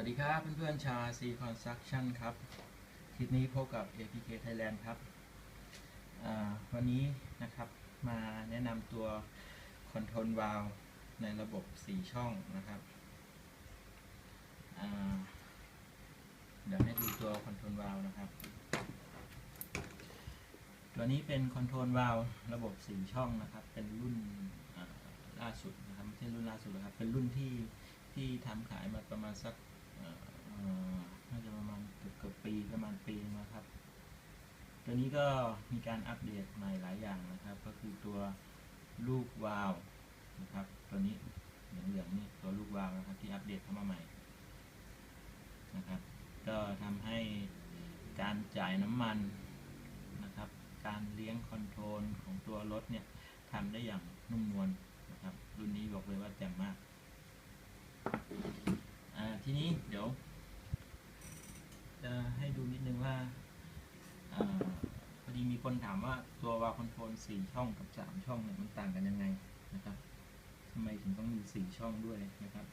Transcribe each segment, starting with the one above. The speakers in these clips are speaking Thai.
วัสดีครับเพื่อนๆชาว C Construction ครับ คลิปนี้พบกับ APK Thailand ครับ วันนี้นะครับมาแนะนำตัว Control Valve ในระบบ 4 ช่องนะครับเดี๋ยวให้ดูตัว Control Valve นะครับ ตัวนี้เป็น Control Valve ระบบ 4 ช่องนะครับ เป็นรุ่นล่าสุดนะครับไม่ใช่รุ่นล่าสุดหรอกครับ เป็นรุ่นที่ที่ทำขายมาประมาณสัก น่าจะประมาณเกือบเกือบปีประมาณปีนึงนะครับ ตัวนี้ก็มีการอัปเดตใหม่หลายอย่างนะครับ ก็คือตัวลูกวาล์วนะครับ ตัวนี้เหลืองๆนี่ตัวลูกวาล์วนะครับ ที่อัปเดตเข้ามาใหม่นะครับ ก็ทำให้การจ่ายน้ำมันนะครับ การเลี้ยงคอนโทรลของตัวรถเนี่ยทำได้อย่างนุ่มนวลนะครับ รุ่นนี้บอกเลยว่าแจ่มมาก อ่า ทีนี้เดี๋ยว จะให้ดูนิดนึงว่าพอดีมีคนถามว่าตัววาวคอนโทรลสี่ช่องกับสามช่องเนี่ยมันต่างกันยังไงนะครับทำไมถึงต้องมีสี่ช่องด้วยนะครับ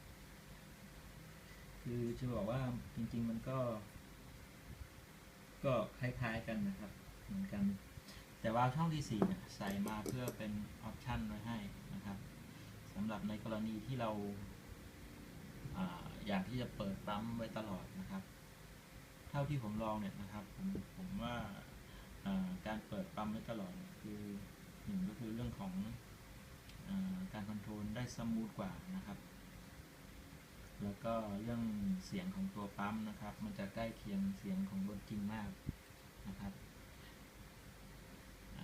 คือจะบอกว่าจริง ๆ มันก็ ก็คล้ายๆกันนะครับ เหมือนกัน แต่วาวช่องที่สี่เนี่ยใส่มาเพื่อเป็นออปชันไว้ให้นะครับสำหรับในกรณีที่เราออยากที่จะเปิดปั๊มไว้ตลอดนะครับ ท่าที่ผมลองเนี่ยนะครับผมผมว่าการเปิดปั๊มไว้ตลอดคือหนึ่งก็คือเรื่องของอการคอนโทรลได้สมูทกว่านะครับ แล้วก็เรื่องเสียงของตัวปั๊มนะครับ มันจะใกล้เคียงเสียงของรถจริงมากนะครับ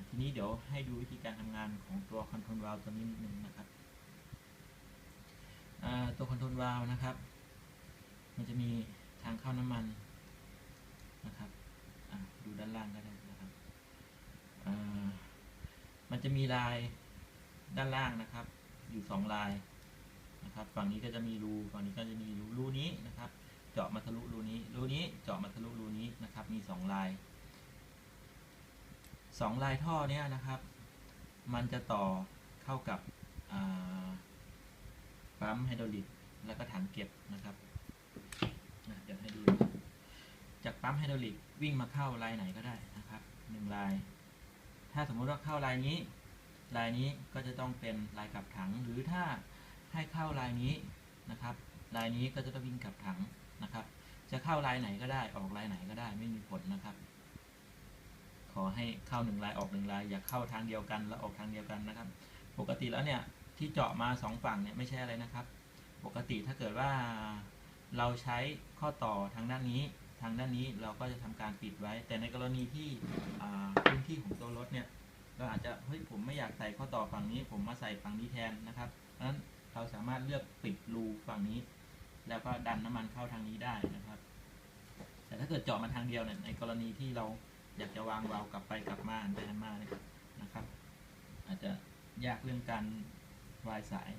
ทีนี้เดี๋ยวให้ดูวิธีการทำงานของตัวคอนโทรลวาล์วตัวนี้นิดนึงนะครับตัวคอนโทรลวาล์วนะครับ มันจะมีทางเข้าน้ำมัน นะครับดูด้านล่างก็ได้นะครับมันจะมีลายด้านล่างนะครับ อยู่สองลายนะครับ ฝั่งนี้ก็จะมีรูฝั่งนี้ก็จะมีรูรูนี้นะครับ เจาะมาทะลุรูนี้รูนี้เจาะมาทะลุรูนี้นะครับ มีสองลายสองลายท่อเนี้ยนะครับ มันจะต่อเข้ากับปั๊มไฮดรอลิกแล้วก็ถังเก็บนะครับอะเดี๋ยวให้ดูนะครับจาก ปั๊มไฮดรอลิกวิ่งมาเข้าลายไหนก็ได้นะครับหนึ่งลาย ถ้าสมมุติว่าเข้าลายนี้ ลายนี้ก็จะต้องเป็นลายกลับถัง หรือถ้าให้เข้าลายนี้นะครับ ลายนี้ก็จะต้องวิ่งกลับถังนะครับ จะเข้าลายไหนก็ได้ออกลายไหนก็ได้ไม่มีผลนะครับ ขอให้เข้าหนึ่งลายออกหนึ่งลายอย่าเข้าทางเดียวกันแล้วออกทางเดียวกันนะครับ ปกติแล้วเนี่ยที่เจาะมาสองฝั่งเนี่ยไม่ใช่อะไรนะครับ ปกติถ้าเกิดว่าเราใช้ข้อต่อทางด้านนี้ ทางด้านนี้เราก็จะทำการปิดไว้ แต่ในกรณีที่พื้นที่ของตัวรถเนี่ยเราอาจจะเฮ้ยผมไม่อยากใส่ข้อต่อฝั่งนี้ ผมมาใส่ฝั่งนี้แทนนะครับเพราะฉะนั้นเราสามารถเลือกปิดรูฝั่งนี้ แล้วก็ดันน้ำมันเข้าทางนี้ได้นะครับ แต่ถ้าเกิดเจาะมาทางเดียวเนี่ยในกรณีที่เราอยากจะวางวาล์วกลับไปกลับมาไปมานี่ยนะครับ อาจจะยากเรื่องการวายสาย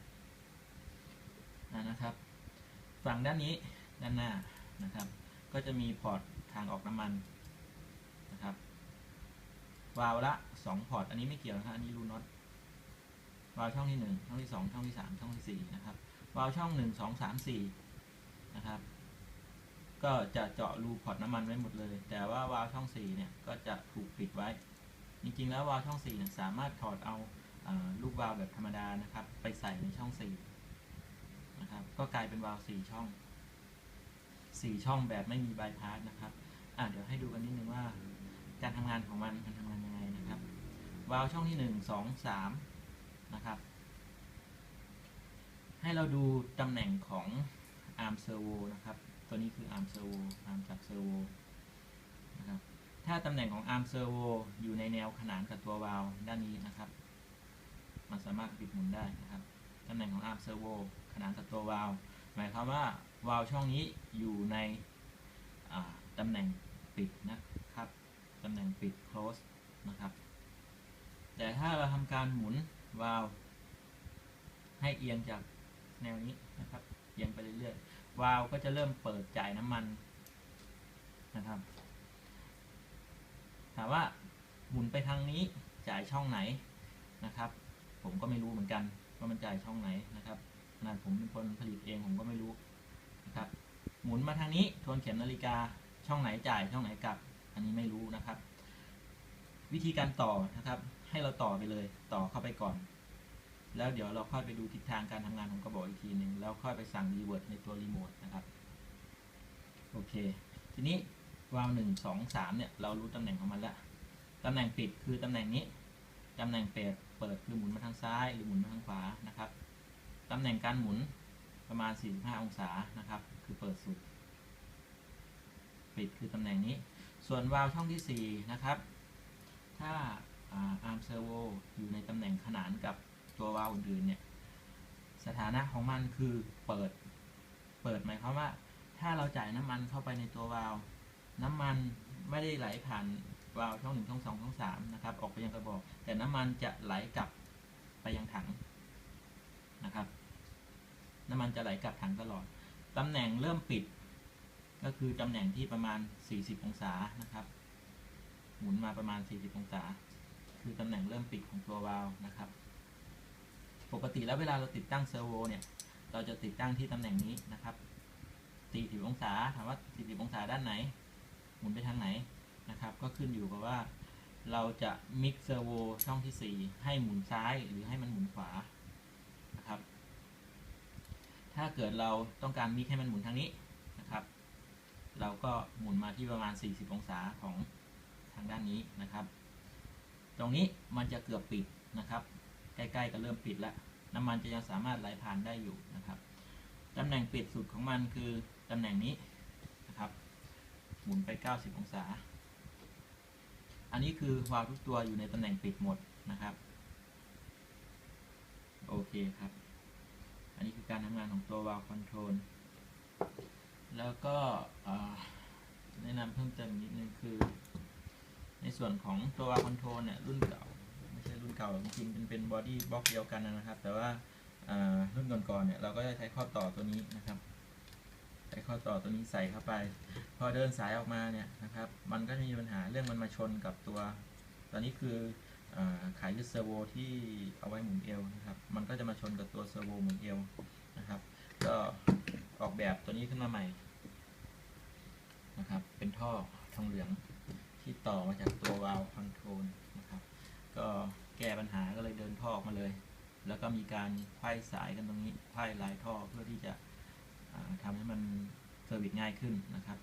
นะครับ ฝั่งด้านนี้ด้านหน้านะครับ ก็จะมีพอร์ตทางออกน้ำมันนะครับวาล์วละสองพอร์ต อันนี้ไม่เกี่ยวนะครับอันนี้รูน็อตวาล์วช่องที่หนึ่งช่องที่สองช่องที่สามช่องที่สี่นะครับวาล์วช่องหนึ่งสองสามสี่นะครับ ก็จะเจาะรูพอร์ตน้ำมันไว้หมดเลย แต่ว่าวาล์วช่องสี่เนี่ย ก็จะถูกปิดไว้ จริงๆ แล้ววาล์วช่องสี่เนี่ยสามารถถอดเอาอ่าลูกวาล์วแบบธรรมดานะครับ ไปใส่ในช่องสี่นะครับ ก็กลายเป็นวาล์วสี่ช่อง สี่ช่องแบบไม่มีบายพาสนะครับอะเดี๋ยวให้ดูกันนิดนึงว่า การทำงานของมันมันทำงานยังไงนะครับวาล์วช่องที่หนึ่งสองสามนะครับ ให้เราดูตำแหน่งของอาร์มเซอร์โวนะครับ ตัวนี้คืออาร์มเซอร์โวอาร์มจากเซอร์โวนะครับถ้าตำแหน่งของอาร์มเซอร์โวอยู่ในแนวขนานกับตัววาล์วด้านนี้นะครับ มันสามารถบิดหมุนได้นะครับตำแหน่งของอาร์มเซอร์โวขนานกับตัววาล์วหมายความว่า วาล์วช่องนี้อยู่ในตำแหน่งปิดนะครับตำแหน่งปิด close นะครับ แต่ถ้าเราทำการหมุนวาล์วให้เอียงจากแนวนี้นะครับเอียงไปเรื่อยๆวาล์วก็จะเริ่มเปิดจ่ายน้ำมันนะครับ ถามว่าหมุนไปทางนี้จ่ายช่องไหนนะครับ ผมก็ไม่รู้เหมือนกันว่ามันจ่ายช่องไหนนะครับขนาดผมเป็นคนผลิตเองผมก็ไม่รู้ หมุนมาทางนี้ทวนเข็มนาฬิกาช่องไหนจ่ายช่องไหนกลับ อันนี้ไม่รู้นะครับ วิธีการต่อนะครับ ให้เราต่อไปเลยต่อเข้าไปก่อน แล้วเดี๋ยวเราค่อยไปดูทิศทางการทำงานของกระบอกอีกทีหนึ่งแล้วค่อยไปสั่งรีเวิร์ดในตัวรีโมทนะครับโอเค ทีนี้วาล์วหนึ่งสองสามเนี่ยเรารู้ตำแหน่งของมันแล้วตำแหน่งปิดคือตำแหน่งนี้ตำแหน่งเปิดเปิดคือหมุนมาทางซ้ายหรือหมุนมาทางขวานะครับตำแหน่งการหมุน ประมาณ 45 องศานะครับ คือเปิดสุด ปิดคือตำแหน่งนี้ ส่วนวาล์วช่องที่ 4 นะครับ ถ้าอาร์มเซอร์โวอยู่ในตำแหน่งขนานกับตัววาล์วอื่นๆเนี่ย สถานะของมันคือเปิด เปิดหมายความว่า ถ้าเราจ่ายน้ำมันเข้าไปในตัววาล์วน้ำมันไม่ได้ไหลผ่านวาล์วช่องหนึ่งช่องสองช่องสามนะครับ ออกไปยังกระบอก แต่น้ำมันจะไหลกลับไปยังถังนะครับ น้ำมันจะไหลกลับถังตลอด ตำแหน่งเริ่มปิด ก็คือตำแหน่งที่ประมาณ 40 องศานะครับ หมุนมาประมาณ 40 องศา คือตำแหน่งเริ่มปิดของตัววาล์วนะครับ ปกติแล้วเวลาเราติดตั้งเซอร์โวเนี่ย เราจะติดตั้งที่ตำแหน่งนี้นะครับ 40 องศา ถามว่า 40 องศาด้านไหน หมุนไปทางไหนนะครับ ก็ขึ้นอยู่กับว่าเราจะมิกเซอร์โวช่องที่ 4 ให้หมุนซ้ายหรือให้มันหมุนขวา ถ้าเกิดเราต้องการมิกให้มันหมุนทางนี้นะครับ เราก็หมุนมาที่ประมาณ 40 องศาของทางด้านนี้นะครับ ตรงนี้มันจะเกือบปิดนะครับ ใกล้ๆกับเริ่มปิดแล้วน้ำมันจะยังสามารถไหลผ่านได้อยู่นะครับตำแหน่งปิดสุดของมันคือตำแหน่งนี้นะครับ หมุนไป 90 องศา อันนี้คือวาล์วทุกตัวอยู่ในตำแหน่งปิดหมดนะครับ โอเคครับ นนี้คือการทำงานของตัววาล์วคอนโทรลแล้วก็แนะนำเพิ่มเติมนิดนึงคือ ในส่วนของตัววาล์วคอนโทรลเนี่ยรุ่นเก่าไม่ใช่รุ่นเก่าจริงๆเป็นเป็นบอดี้บล็อกเดียวกันนะครับ แต่ว่ารุ่นก่อนๆเนี่ยเราก็จะใช้ข้อต่อตัวนี้นะครับใช้ข้อต่อตัวนี้ใส่เข้าไป พอเดินสายออกมาเนี่ยนะครับ มันก็จะมีปัญหาเรื่องมันมาชนกับตัว ตอนนี้คือ ขายยึดเซอร์โวที่เอาไว้หมุนเอวนะครับ มันก็จะมาชนกับตัวเซอร์โวหมุนเอวนะครับ ก็ออกแบบตัวนี้ขึ้นมาใหม่นะครับ เป็นท่อทองเหลืองที่ต่อมาจากตัววาล์วคอนโทรลนะครับ ก็แก้ปัญหาก็เลยเดินท่อออกมาเลย แล้วก็มีการไขว้สายกันตรงนี้ไขว้ลายท่อเพื่อที่จะทำให้มันเซอร์วิสง่ายขึ้นนะครับ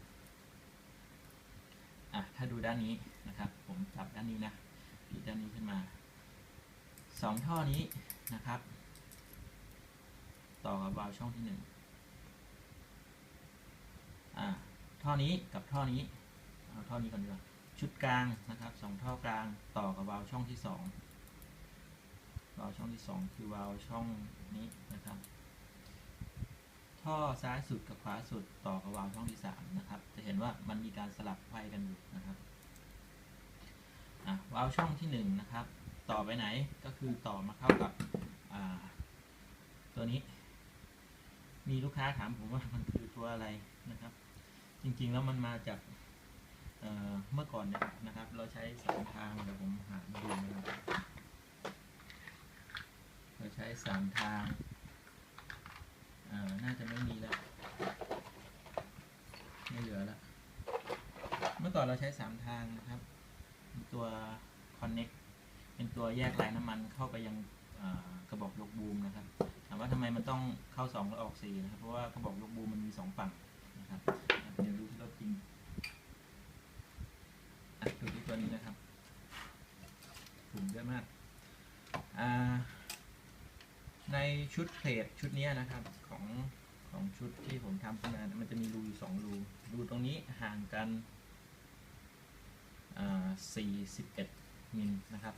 อะถ้าดูด้านนี้นะครับ ผมจับด้านนี้นะ ดีดด้านนี้ขึ้นมาสองท่อนี้นะครับ ต่อกับวาล์วช่องที่หนึ่งอ่าท่อนี้กับท่อนี้เอาท่อนี้ก่อนดีกว่าชุดกลางนะครับสองท่อกลางต่อกับวาล์วช่องที่สองวาล์วช่องที่สองคือวาล์วช่องนี้นะครับ ท่อซ้ายสุดกับขวาสุดต่อกับวาล์วช่องที่สามนะครับ จะเห็นว่ามันมีการสลับไฟกันอยู่นะครับ อะวาล์วช่องที่หนึ่งนะครับ ต่อไปไหนก็คือต่อมาเข้ากับตัวนี้ มีลูกค้าถามผมว่ามันคือตัวอะไรนะครับ จริงๆแล้วมันมาจากเเมื่อก่อนเนี่ยนะครับ เราใช้สามทางเดี๋ยวผมหาดูนะครับเราใช้สามทางน่าจะไม่มีแล้ว ไม่เหลือแล้ว เมื่อก่อนเราใช้สามทางนะครับ ตัว connect เป็นตัวแยกลายน้ำมันเข้าไปยังกระบอกยกบูมนะครับ ถามว่าทำไมมันต้องเข้า2แล้วออก4นะครับ เพราะว่ากระบอกยกบูมมันมี 2 ฝั่งนะครับเดี๋ยวดูที่รถจริงดูที่ตัวนี้นะครับถุงเยอะมากในชุดเพลทชุดนี้นะครับของของชุดที่ผมทำขึ้นมา มันจะมีรูอยู่สองรู รูตรงนี้ห่างกัน 41 มิลนะครับ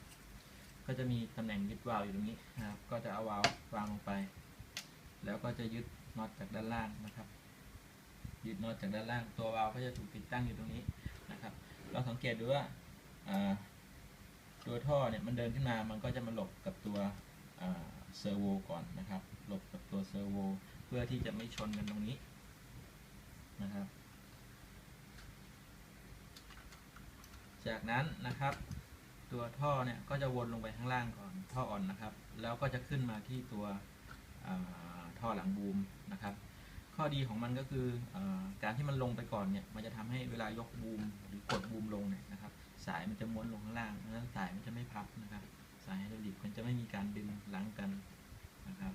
ก็จะมีตำแหน่งยึดวาล์วอยู่ตรงนี้นะครับ ก็จะเอาวาล์ววางลงไป แล้วก็จะยึดน็อตจากด้านล่างนะครับ ยึดน็อตจากด้านล่าง ตัววาล์วก็จะถูกติดตั้งอยู่ตรงนี้นะครับ เราสังเกตดูว่าตัวท่อเนี่ยมันเดินขึ้นมา มันก็จะมาหลบกับตัวเซอร์โวก่อนนะครับ หลบกับตัวเซอร์โวเพื่อที่จะไม่ชนกันตรงนี้นะครับ จากนั้นนะครับ ตัวท่อเนี่ยก็จะวนลงไปข้างล่างก่อนท่ออ่อนนะครับ แล้วก็จะขึ้นมาที่ตัวท่อหลังบูมนะครับ ข้อดีของมันก็คืออการที่มันลงไปก่อนเนี่ยมันจะทำให้เวลายกบูมหรือกดบูมลงเนี่ยนะครับ สายมันจะม้วนลงข้างล่างเพราะฉะนั้นสายมันจะไม่พับนะครับ สายไฮดรอลิกมันจะไม่มีการดึงหลังกันนะครับ